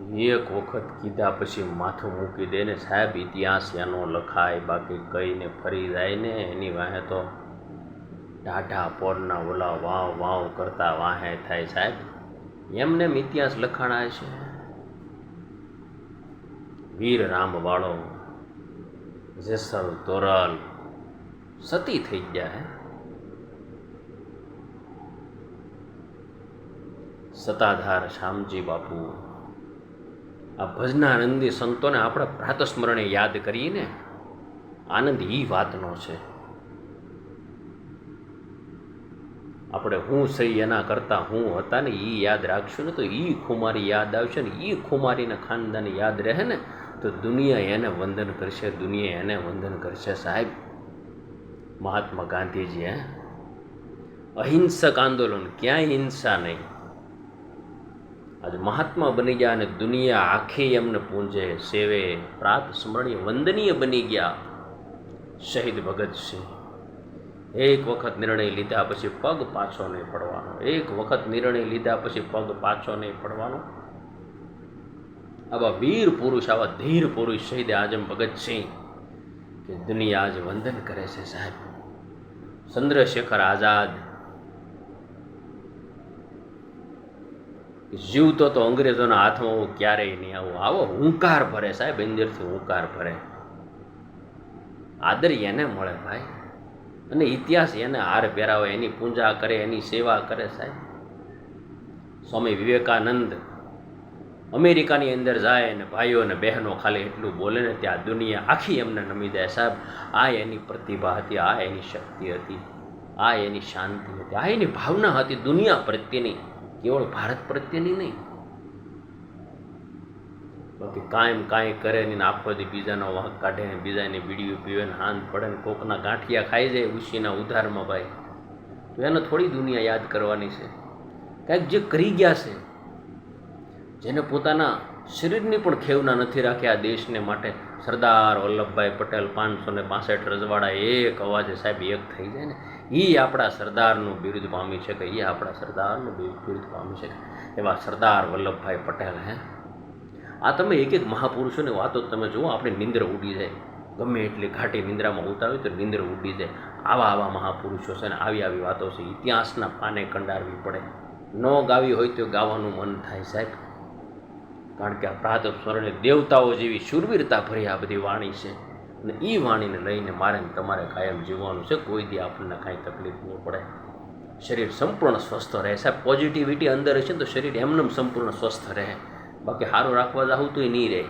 એક વખત કીધા પછી માથું મૂકી દે ને, સાહેબ, ઇતિહાસ એનો લખાય, બાકી કહીને ફરી જાય ને, એની વાહે તો ટાઢા પોરના ઓલા વાવ વાવ કરતા વાહે થાય સાહેબ. એમને ઇતિહાસ લખાણાય છે. વીર રામવાળો, જેસલ તોરલ, સતી થઈ ગયા સતાધાર શ્યામજી બાપુ આ ભજનાનંદી સંતોને આપણે પ્રાતસ્મરણે યાદ કરીને આનંદ એ વાતનો છે. આપણે હું સહી એના કરતાં હું હતા ને એ યાદ રાખશું ને તો એ ખુમારી યાદ આવશે ને એ ખુમારીના ખાનદાન યાદ રહે ને તો દુનિયા એને વંદન કરશે, દુનિયા એને વંદન કરશે. સાહેબ, મહાત્મા ગાંધીજી, હે? અહિંસક આંદોલન, ક્યાંય હિંસા નહીં. આજે મહાત્મા બની ગયા અને દુનિયા આખી એમને પૂંજે સેવે પ્રાત સ્મરણીય વંદનીય બની ગયા. શહીદ ભગતસિંહ એક વખત નિર્ણય લીધા પછી પગ પાછો નહીં પડવાનો. એક વખત નિર્ણય લીધા પછી પગ પાછો નહીં પડવાનો. આવા વીર પુરુષ, આવા ધીર પુરુષ શહીદ આજમ ભગતસિંહ કે દુનિયા આજે વંદન કરે છે સાહેબ. ચંદ્રશેખર આઝાદ જીવતો તો અંગ્રેજોના હાથમાં હું ક્યારેય નહીં આવું. આવો હુંકાર ભરે સાહેબ, ઇન્દિરથી હુંકાર ભરે. આદર એને મળે ભાઈ. અને ઇતિહાસ એને હાર પહેરાવે, એની પૂજા કરે, એની સેવા કરે સાહેબ. સ્વામી વિવેકાનંદ અમેરિકાની અંદર જાય અને ભાઈઓ અને બહેનો ખાલી એટલું બોલે ને ત્યાં દુનિયા આખી એમને નમી જાય સાહેબ. આ એની પ્રતિભા હતી, આ એની શક્તિ હતી, આ એની શાંતિ હતી, આ એની ભાવના હતી દુનિયા પ્રત્યેની. કેવળ ભારત પ્રત્યેની નહીં. બાકી કાયમ કાંઈ કરે ને આખો દી બીજાનો વાંક કાઢે ને બીજાની બીડીઓ પીવે ને હાંદ પડે ને કોકના ગાંઠિયા ખાઈ જાય ઉશીના ઉધારમાં ભાઈ. તો એને થોડી દુનિયા યાદ કરવાની છે. કાંઈક જે કરી ગયા છે, જેને પોતાના શરીરની પણ ખેવના નથી રાખ્યા. આ દેશને માટે સરદાર વલ્લભભાઈ પટેલ પાંચસો ને બાસઠ રજવાડા એક અવાજે સાહેબ એક થઈ જાય ને એ આપણા સરદારનું બિરુદ પામી છે કે એ આપણા સરદારનું બિરુદ પામી છે એવા સરદાર વલ્લભભાઈ પટેલ હે. આ તમે એક એક મહાપુરુષોની વાતો તમે જુઓ, આપણે નિંદ્ર ઉડી જાય. ગમે એટલી ઘાટી નિંદ્રામાં ઉતાવી તો નિંદ્ર ઉડી જાય. આવા આવા મહાપુરુષો છે ને આવી આવી વાતો છે. ઇતિહાસના પાને કંડારવી પડે. ન ગાવી હોય તો ગાવાનું મન થાય સાહેબ. કારણ કે આ પ્રાત સ્વરણે દેવતાઓ જેવી શુરવીરતા ભરી આ બધી વાણી છે. અને એ વાણીને લઈને મારે તમારે કાયમ જીવવાનું છે. કોઈ દી આપણને કાંઈ તકલીફ નહીં પડે. શરીર સંપૂર્ણ સ્વસ્થ રહે સાહેબ પોઝિટિવિટી અંદર હશે તો શરીર એમનેમ સંપૂર્ણ સ્વસ્થ રહે. બાકી સારું રાખવા જાવું તો એ નહીં રહે.